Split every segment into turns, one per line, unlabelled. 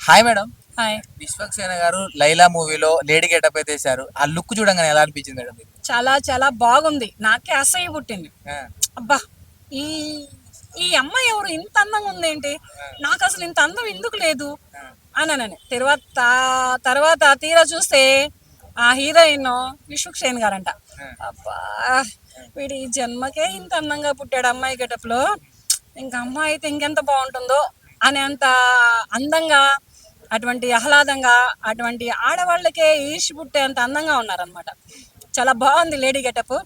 Hi madam
hi
Vishwaksena గారు లైలా మూవీలో lady getup అయితే వేశారు ఆ లుక్ చూడంగానే ఎలా అనిపించింది మేడం?
చాలా చాలా బాగుంది. నాకే అసహ్య పుట్టింది. అబ్బా ఈ ఈ అమ్మాయి ఎవరు? ఇంత అందంగా ఉందేంటి నాకు అసలు ఇంత అందం ఎందుకు లేదు? అన్నానని తర్వాత తర్వాత తీరా చూస్తే ఆ హీరోయిన్ విశ్వక్షేణ్ గారంట. అబ్బా వీడి జన్మకే ఇంత అందంగా పుట్టాడు అమ్మాయి గెటప్లో ఇంకా అమ్మాయి అయితే ఇంకెంత బాగుంటుందో అని అంత అందంగా అటువంటి ఆహ్లాదంగా అటువంటి ఆడవాళ్ళకే ఈర్షి పుట్టే అంత అందంగా ఉన్నారనమాట చాలా బాగుంది లేడీ గెటప్.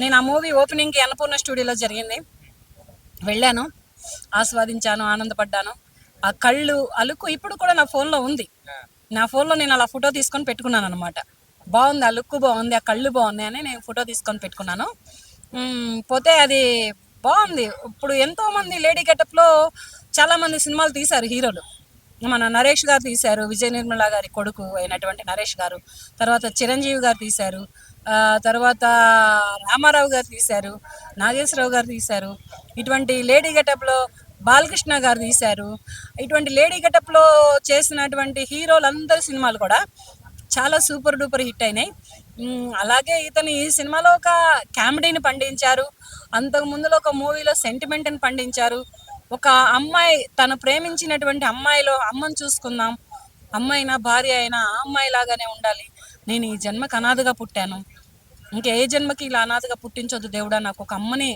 నేను ఆ మూవీ ఓపెనింగ్కి అన్నపూర్ణ స్టూడియోలో జరిగింది. వెళ్ళాను ఆస్వాదించాను ఆనందపడ్డాను. ఆ కళ్ళు అలుకు ఇప్పుడు కూడా నా ఫోన్లో ఉంది. నా ఫోన్లో నేను అలా ఫోటో తీసుకొని పెట్టుకున్నాను అనమాట బాగుంది ఆ లుక్ బాగుంది ఆ కళ్ళు బాగున్నాయి అని నేను ఫోటో తీసుకొని పెట్టుకున్నాను. పోతే అది బాగుంది. ఇప్పుడు ఎంతో మంది లేడీ గెటప్లో చాలా మంది సినిమాలు తీశారు హీరోలు. మన నరేష్ గారు తీశారు విజయ నిర్మల గారి కొడుకు అయినటువంటి నరేష్ గారు. తర్వాత చిరంజీవి గారు తీశారు. తర్వాత రామారావు గారు తీశారు నాగేశ్వరరావు గారు తీశారు. ఇటువంటి లేడీ గెటప్లో బాలకృష్ణ గారు తీశారు. ఇటువంటి లేడీ గెటప్లో చేసినటువంటి హీరోలందరి సినిమాలు కూడా చాలా సూపర్ డూపర్ హిట్ అయినాయి. అలాగే ఇతని ఈ సినిమాలో ఒక కామెడీని పండించారు. అంతకు ముందులో ఒక మూవీలో సెంటిమెంట్ని పండించారు. ఒక అమ్మాయి తను ప్రేమించినటువంటి అమ్మాయిలో అమ్మని చూసుకుందాం. అమ్మాయి అయినా భార్య అయినా ఆ అమ్మాయి లాగానే ఉండాలి. నేను ఈ జన్మకి అనాథగా పుట్టాను. ఇంకా ఏ జన్మకి ఇలా అనాథగా పుట్టించొద్దు దేవుడా? నాకు ఒక అమ్మని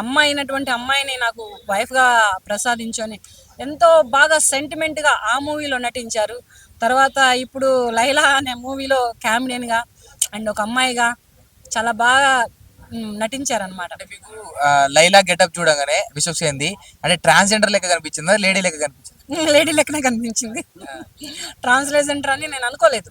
అమ్మాయి అయినటువంటి అమ్మాయిని నాకు వైఫ్గా ప్రసాదించని ఎంతో బాగా సెంటిమెంట్గా ఆ మూవీలో నటించారు. తర్వాత ఇప్పుడు లైలా అనే మూవీలో కామెడియన్గా అండ్ ఒక అమ్మాయిగా చాలా బాగా నటించారనమాట
మీకు లైలా గెటప్ చూడగానే విశ్వక్సేన్ది అంటే ట్రాన్స్జెండర్ లెక్క కనిపించిందా లేడీ లెక్క కనిపించింది?
లేడీ లెక్కనే కనిపించింది. ట్రాన్స్లేజెంటర్ అని నేను అనుకోలేదు.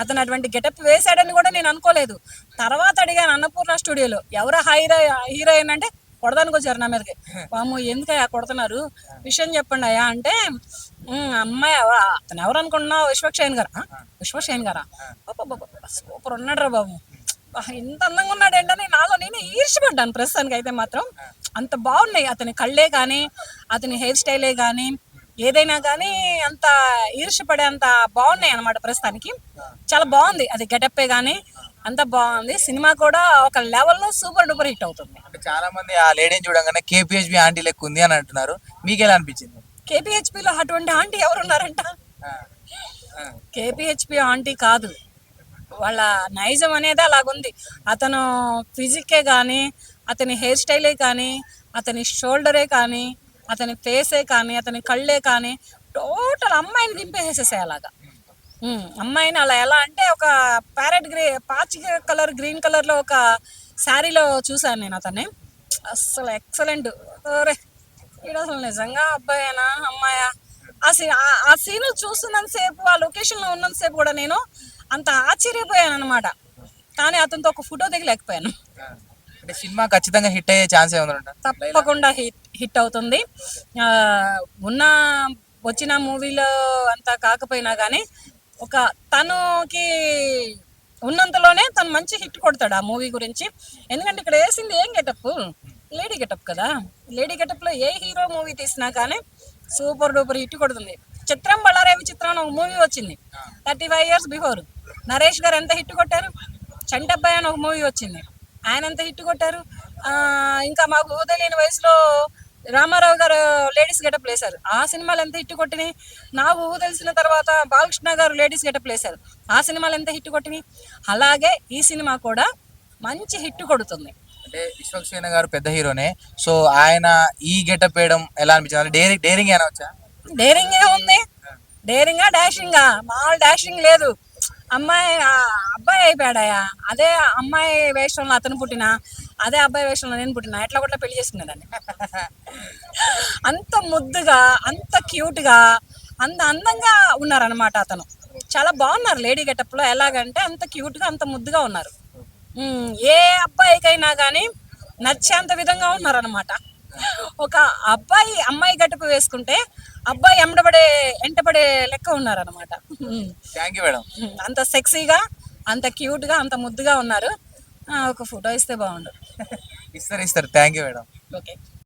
అతను అటువంటి గెటప్ వేశాడని కూడా నేను అనుకోలేదు. తర్వాత అడిగాను అన్నపూర్ణ స్టూడియోలో ఎవరు హీరో హీరోయిన్ అంటే? కొడదానికి వచ్చారు నా మీదకి. వాము ఎందుకయ్యా కొడుతున్నారు? విషయం చెప్పండి అయ్యా. అంటే "ఉమ్, అమ్మాయి అతను ఎవరు అనుకుంటున్నావు? విశ్వక్షేణ్ గారా? "ఆ? విశ్వక్షేణ్ గారా? సూపర్ ఉన్నాడు రా బాబు. "ఆ, ఇంత అందంగా ఉన్నాడు ఏంటని నాలో నేను ఈర్షపడ్డాను ప్రస్తుతానికి అయితే మాత్రం అంత బాగున్నాయి. అతని కళ్ళే కానీ అతని హెయిర్ స్టైలే కానీ ఏదైనా కానీ అంత ఈర్షపడే అంత బాగున్నాయి అనమాట ప్రస్తుతానికి. చాలా బాగుంది. అది గెటప్పే కానీ అంత బాగుంది. సినిమా కూడా ఒక లెవెల్లో సూపర్ డూపర్ హిట్ అవుతుంది.
అంటే చాలా మంది ఆ లేడీని చూడగానే కేపీహెచ్బి ఆంటీ లెక్క ఉంది అని అంటున్నారు. మీకు ఎలా అనిపించింది?
కేపీహెచ్పిలో అటువంటి ఆంటీ ఎవరు ఉన్నారంట
ఆ, ఆ,
కేపీహెచ్పి ఆంటీ కాదు. వాళ్ళ నైజం అనేది అలాగుంది. అతను ఫిజిక్కే కానీ అతని హెయిర్ స్టైలే కానీ అతని షోల్డరే కానీ అతని ఫేసే కానీ అతని కళ్ళే కానీ టోటల్ అమ్మాయిని దింపేసేసాయి అలాగా. అమ్మాయిని అలా ఎలా అంటే ఒక ప్యారెట్ గ్రీ పాచి కలర్ గ్రీన్ కలర్లో ఒక శారీలో చూశాను నేను అతన్ని. అస్సలు ఎక్సలెంట్. అరే ఈడ అసలు నిజంగా అబ్బాయేనా అమ్మాయా? ఆ సీన్ ఆ- ఆ సీన్ చూస్తున్నంతసేపు ఆ లొకేషన్లో ఉన్నంతసేపు కూడా నేను అంత ఆశ్చర్యపోయాను అనమాట కానీ అతనితో ఒక ఫోటో దిగలేకపోయాను.
అంటే సినిమా ఖచ్చితంగా హిట్ అయ్యే ఛాన్స్
తప్పకుండా హిట్ హిట్ అవుతుంది. ఉన్న వచ్చిన మూవీలో అంత కాకపోయినా కానీ ఒక తనుకి ఉన్నంతలోనే తను మంచి హిట్ కొడతాడు ఆ మూవీ గురించి. ఎందుకంటే ఇక్కడ వేసింది ఏం గెటప్? లేడీ గెటప్ కదా. లేడీ గెటప్లో ఏ హీరో మూవీ తీసినా కానీ సూపర్ డూపర్ హిట్ కొడుతుంది. చిత్రం బళ్ళారేవి చిత్రం ఒక మూవీ వచ్చింది. Thirty five years before. Naresh గారు ఎంత హిట్ కొట్టారు? చంటబ్బాయి అని ఒక మూవీ వచ్చింది. ఆయన ఎంత హిట్ కొట్టారు? ఇంకా మాకు తెలియని వయసులో రామారావు గారు లేడీస్ గెటప్ వేశారు. ఆ సినిమాలు ఎంత హిట్ కొట్టినాయి? నాకు ఊహ తెలిసిన తర్వాత బాలకృష్ణ గారు లేడీస్ గెటప్ వేశారు. ఆ సినిమాలు ఎంత హిట్ కొట్టినాయి? అలాగే ఈ సినిమా కూడా మంచి హిట్ కొడుతుంది.
అంటే విశ్వక్సేన గారు పెద్ద హీరోనే. సో ఆయన ఈ గెటప్ వేయడం ఎలా అనిపించింది? డేరింగ్ డేరింగ్ అయినా వచ్చా?
డేరింగ్ ఉంది. డేరింగా డాషింగా. మామూలు డాషింగ్ లేదు. అమ్మాయి అబ్బాయి అయిపోయాడయా అదే అమ్మాయి వేషంలో అతను పుట్టిన అదే అబ్బాయి వేషంలో నేను పుట్టిన ఎట్లా కూడా పెళ్ళి చేసుకునేదాన్ని? అంత ముద్దుగా అంత క్యూట్గా అంత అందంగా ఉన్నారనమాట అతను. చాలా బాగున్నారు లేడీ గెటప్లో. ఎలాగంటే అంత క్యూట్గా అంత ముద్దుగా ఉన్నారు. ఏ అబ్బాయికైనా కానీ నచ్చేంత విధంగా ఉన్నారనమాట ఒక అబ్బాయి అమ్మాయి గట్టుపు వేసుకుంటే అబ్బాయి ఎండబడే ఎంటబడే లెక్క ఉన్నారనమాట
థ్యాంక్ యూ మేడం
అంత సెక్సీగా అంత క్యూట్గా అంత ముద్దుగా ఉన్నారు. ఒక ఫోటో ఇస్తే బాగుండు.
ఇస్తారు ఇస్తారు. Thank you madam
okay